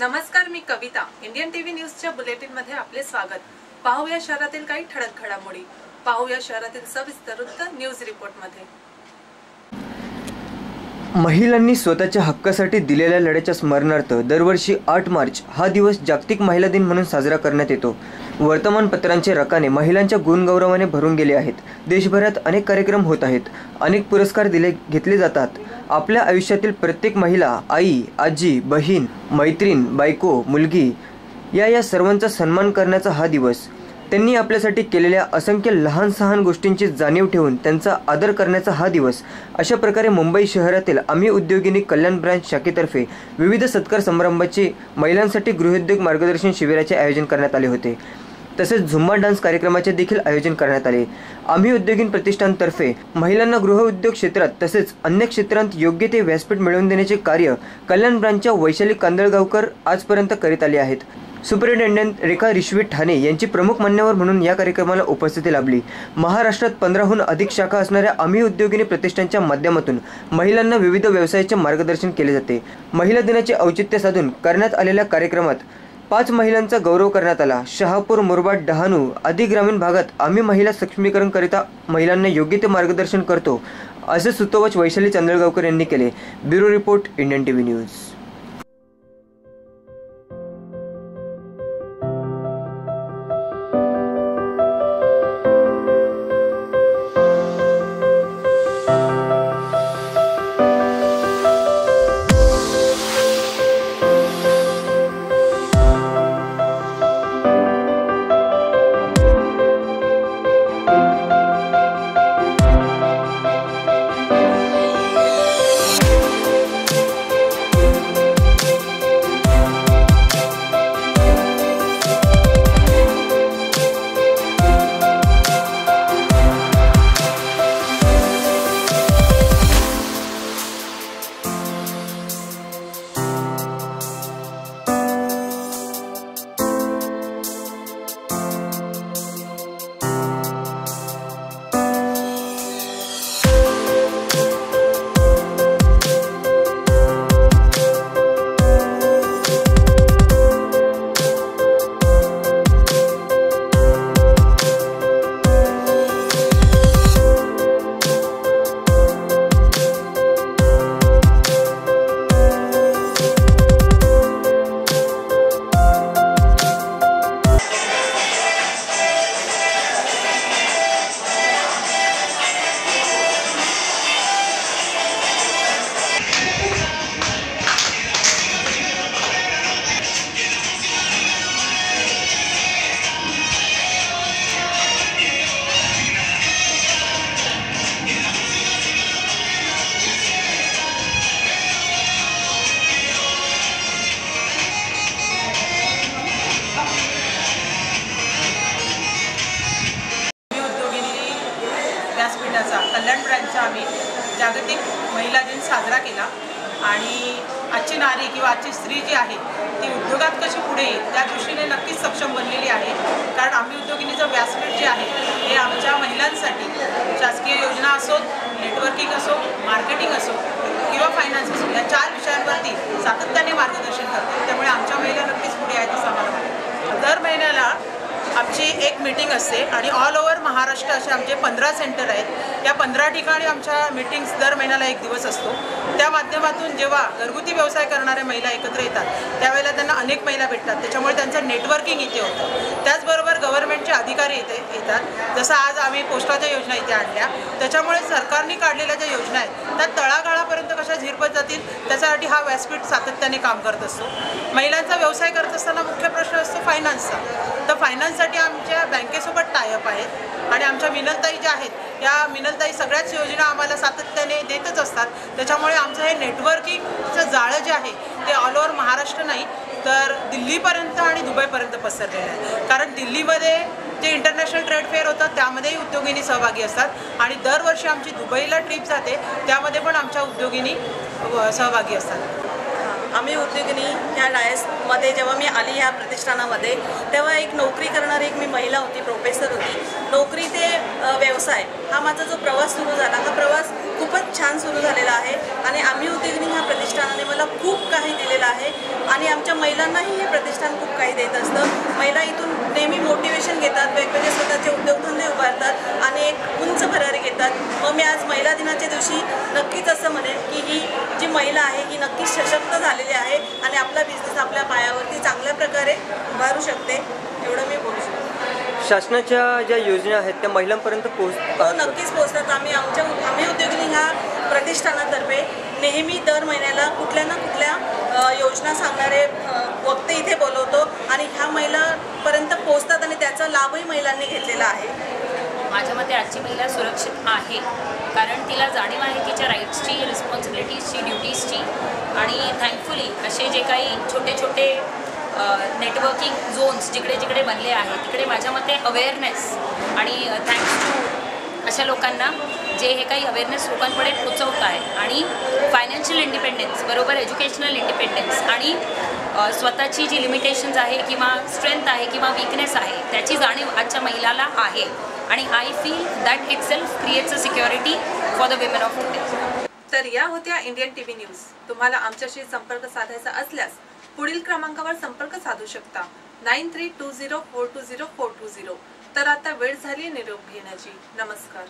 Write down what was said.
नमस्कार मी Kavita. Indian TV न्यूजच्या बुलेटिनमध्ये आपले स्वागत. पाहूया शहरातील काही ठळक घडामोडी. पाहूया शहरातील सविस्तर वृत्त न्यूज रिपोर्टमध्ये महिलांनी स्वतःच्या हक्कासाठी दिलेल्या लढ्याच्या स्मरणार्थ दरवर्षी आठ मार्च हा दिवस जागतिक महिला दिन म्हणून साजरा करण्यात येतो. वर्तमानपत्रांचे रकाने महिलांच्या गुणगौरवाने भरून गेले आहेत. देशभरात अनेक कार्यक्रम होत आहेत. अनेक पुरस्कार दिले घेतले जातात. आपल्या आयुष्यातील प्रत्येक महिला आई आजी बहीण मैत्रीण बायको मुलगी या या सर्वांचा सन्मान करण्याचा हा दिवस. त्यांनी आपल्यासाठी केलेल्या असंख्य लहान सहान गोष्टींची जाणीव ठेवून त्यांचा आदर करण्याचा हा दिवस. अशा प्रकारे मुंबई शहरातील आम्ही उद्योगिनी कल्याण ब्रँच शाखेतर्फे विविध सत्कार समारंभाचे महिलांसाठी गृहोद्योग मार्गदर्शन शिबिराचे आयोजन करण्यात आले होते. तसेच झुंबा डान्स कार्यक्रमाचे देखील आयोजन करण्यात आले. आम्ही उद्योगीन प्रतिष्ठानतर्फे महिलांना गृहउद्योग क्षेत्रात तसेच अन्य क्षेत्रांत योग्य ते व्यासपीठ मिळवून देण्याचे कार्य कल्याण ब्रांचच्या वैशाली कांदळगावकर आजपर्यंत करीत आले आहेत. सुपरिटेंडेंट रेखा रिश्वी ठाणे यांची प्रमुख मान्यवर म्हणून या कार्यक्रमाला उपस्थिती लाभली. महाराष्ट्रात पंधराहून अधिक शाखा असणाऱ्या आम्ही उद्योगिनी प्रतिष्ठानच्या माध्यमातून महिलांना विविध व्यवसायाचे मार्गदर्शन केले जाते. महिला दिनाचे औचित्य साधून करण्यात आलेल्या कार्यक्रमात पाच महिलांचा गौरव करण्यात आला. शहापूर मुरबाड डहाणू आदी ग्रामीण भागात आम्ही महिला सक्षमीकरणकरिता महिलांना योग्य ते मार्गदर्शन करतो असे सुतोवाच वैशाली चांदळगावकर यांनी केले. Bureau report Indian TV news. व्यासपीठाचा ब्रँडचा आम्ही जागतिक महिला दिन साजरा केला. आणि आजची नारी किंवा आजची स्त्री जी आहे ती उद्योगात कशी पुढे येईल त्या दृष्टीने नक्कीच सक्षम बनलेली आहे. कारण आम्ही उद्योगिनीचं व्यासपीठ जे आहे हे आमच्या महिलांसाठी शासकीय योजना असोत नेटवर्किंग असो मार्केटिंग असो किंवा फायनान्स असो या चार विषयांवरती सातत्याने मार्गदर्शन करते त्यामुळे आमच्या महिला नक्कीच पुढे आहेत असं आम्हाला आमची एक मीटिंग असते आणि ऑल ओव्हर महाराष्ट्र असे आमचे पंधरा सेंटर आहेत. या पंधरा ठिकाणी आमच्या मीटिंग्स दर महिन्याला एक दिवस असतो. त्या माध्यमातून जेव्हा घरगुती व्यवसाय करणाऱ्या महिला एकत्र येतात त्यावेळेला त्यांना अनेक महिला भेटतात. त्याच्यामुळे त्यांचं नेटवर्किंग इथे होतं. त्याचबरोबर गव्हर्नमेंटचे अधिकारी इथे येतात. जसं आज आम्ही पोस्टाच्या योजना इथे आणल्या. त्याच्यामुळे सरकारने काढलेल्या ज्या योजना आहेत त्या तळागाळापर्यंत कशा झिरपत जातील त्याच्यासाठी हा व्यासपीठ सातत्याने काम करत असतो. महिलांचा व्यवसाय करत असताना मुख्य प्रश्न असतो फायनान्सचा तर फायनान्स फायनान्ससाठी आमच्या बँकेसोबत टायअप आहेत. आणि आमच्या मिनलताई ज्या आहेत या मिनलताई सगळ्याच योजना आम्हाला सातत्याने देतच असतात. त्याच्यामुळे आमचं हे नेटवर्किंगचं जाळं जे आहे ते ऑल ओव्हर महाराष्ट्र नाही तर दिल्लीपर्यंत आणि दुबईपर्यंत पसरलेलं आहे. कारण दिल्लीमध्ये जे इंटरनॅशनल ट्रेड फेअर होतं त्यामध्येही उद्योगिनी सहभागी असतात. आणि दरवर्षी आमची दुबईला ट्रिप जाते त्यामध्ये पण आमच्या उद्योगिनी सहभागी असतात. आम्ही उद्योगिनी ह्या डायसमध्ये जेव्हा मी आली ह्या प्रतिष्ठानामध्ये तेव्हा एक नोकरी करणारी एक मी महिला होती प्रोफेसर होती. नोकरी ते व्यवसाय. हा माझा जो प्रवास सुरू झाला हा प्रवास खूपच छान सुरू झालेला आहे आणि आम्ही उद्योगिनी ह्या प्रतिष्ठानाने मला खूप काही दिलेलं आहे आणि आमच्या महिलांनाही हे प्रतिष्ठान खूप काही देत असतं. महिला इथून नेहमी मोटिवेशन घेतात वेगवेगळे स्वतःचे उद्योगधंदे उभारतात आणि एक उंच भरारी घेतात. मग मी आज महिला दिनाच्या दिवशी नक्कीच असं म्हणेन की ही महिला आहे ही नक्कीच सशक्त झालेली आहे आणि आपला बिझनेस आपल्या पायावरती चांगल्या प्रकारे उभारू शकते एवढं मी बोलू शकते. शासनाच्या ज्या योजना आहेत त्या महिलांपर्यंत हो पोहोच नक्कीच पोहोचतात. आम्ही आमच्या आम्ही उद्योगिनी ह्या प्रतिष्ठानातर्फे नेहमी दर महिन्याला कुठल्या ना कुठल्या योजना सांगणारे वक्ते इथे बोलवतो आणि ह्या महिलापर्यंत पोहोचतात आणि त्याचा लाभही महिलांनी घेतलेला आहे. माझ्या मते आजची महिला सुरक्षित आहे. कारण तिला जाणीव आहे तिच्या राईट्सची रिस्पॉन्सिबिलिटीजची ड्युटीजची आणि थँकफुली असे जे काही छोटे छोटे नेटवर्किंग झोन्स जिकडे जिकडे बनले आहेत तिकडे माझ्या मते अवेअरनेस आणि थँक्स टू अशा लोकांना जे हे काही अवेअरनेस लोकांकडे पोचवत आहे आणि फायनान्शियल इंडिपेंडन्स बरोबर एज्युकेशनल इंडिपेंडन्स आणि स्वतःची जी लिमिटेशन्स आहे किंवा स्ट्रेंथ आहे किंवा वीकनेस आहे त्याची जाणीव आजच्या महिलाला आहे. आणि I feel that itself creates a security for the women of India तर या होत्या इंडियन टीव्ही न्यूज तुम्हाला आमच्याशी संपर्क साधायचा असल्यास पुढील क्रमांकावर संपर्क साधू शकता. Nine three two zero four two zero four two zero. तर आता वेळ झाली निरोप घेण्याची. नमस्कार.